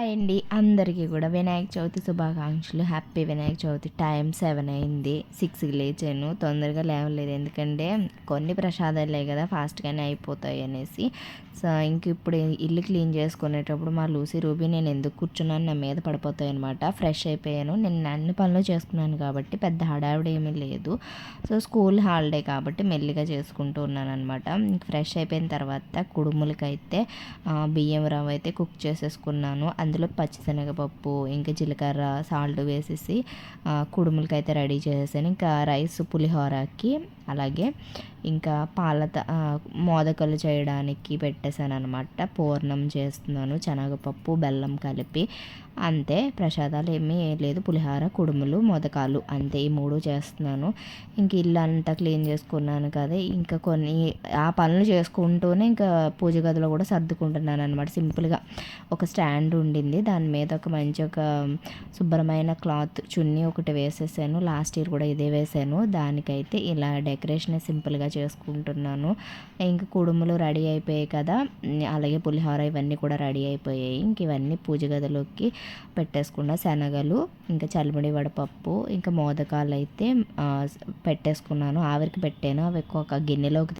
Hi అండి అందరికీ కూడా వినాయక చవితి శుభాకాంక్షలు. Happy Vinayaka Chavithi time seven అయింది. సిక్స్కి లేచాను. తొందరగా లేవలేదు. ఎందుకంటే కొన్ని ప్రసాదాలే కదా ఫాస్ట్గానే అయిపోతాయి అనేసి. సో ఇంక ఇప్పుడు ఇల్లు క్లీన్ చేసుకునేటప్పుడు మా లూసీ రూబీ నేను ఎందుకు కూర్చున్నాను? నా మీద పడిపోతాయి అనమాట ఫ్రెష్ అయిపోయాను. నేను అన్ని పనులు చేసుకున్నాను కాబట్టి పెద్ద హడావిడి ఏమీ లేదు. సో స్కూల్ హాలిడే కాబట్టి మెల్లిగా చేసుకుంటూ ఉన్నాను అనమాట ఫ్రెష్ అయిపోయిన తర్వాత కుడుములకైతే బియ్యం రవ్వ అయితే కుక్ చేసేసుకున్నాను. అందులో పచ్చిశనగపప్పు ఇంకా జీలకర్ర సాల్ట్ వేసేసి కుడుములకి అయితే రెడీ చేసేసాను. ఇంకా రైస్ పులిహోరకి అలాగే ఇంకా పాల మోదకలు చేయడానికి పెట్టేశాను అనమాట పూర్ణం చేస్తున్నాను శనగపప్పు బెల్లం కలిపి. అంతే ప్రసాదాలు ఏమీ లేదు. పులిహార కుడుములు మోదకాలు అంతే ఈ మూడు చేస్తున్నాను. ఇంక ఇల్లు అంతా క్లీన్ చేసుకున్నాను కదా ఇంకా కొన్ని ఆ పనులు చేసుకుంటూనే ఇంకా పూజ గదిలో కూడా సర్దుకుంటున్నాను అనమాట సింపుల్గా ఒక స్టాండ్ ఉండి ఉండింది. దాని మీద ఒక మంచి ఒక శుభ్రమైన క్లాత్ చున్నీ ఒకటి వేసేసాను. లాస్ట్ ఇయర్ కూడా ఇదే వేసాను. దానికైతే ఇలా డెకరేషన్ సింపుల్గా చేసుకుంటున్నాను. ఇంకా కుడుములు రెడీ అయిపోయాయి కదా. అలాగే పులిహోర ఇవన్నీ కూడా రెడీ అయిపోయాయి. ఇంక ఇవన్నీ పూజ గదిలోకి పెట్టేసుకున్న శనగలు ఇంకా చలిమిడి వడపప్పు ఇంకా మోదకాలు అయితే పెట్టేసుకున్నాను. ఆవిరికి పెట్టాను. అవి ఒక గిన్నెలోకి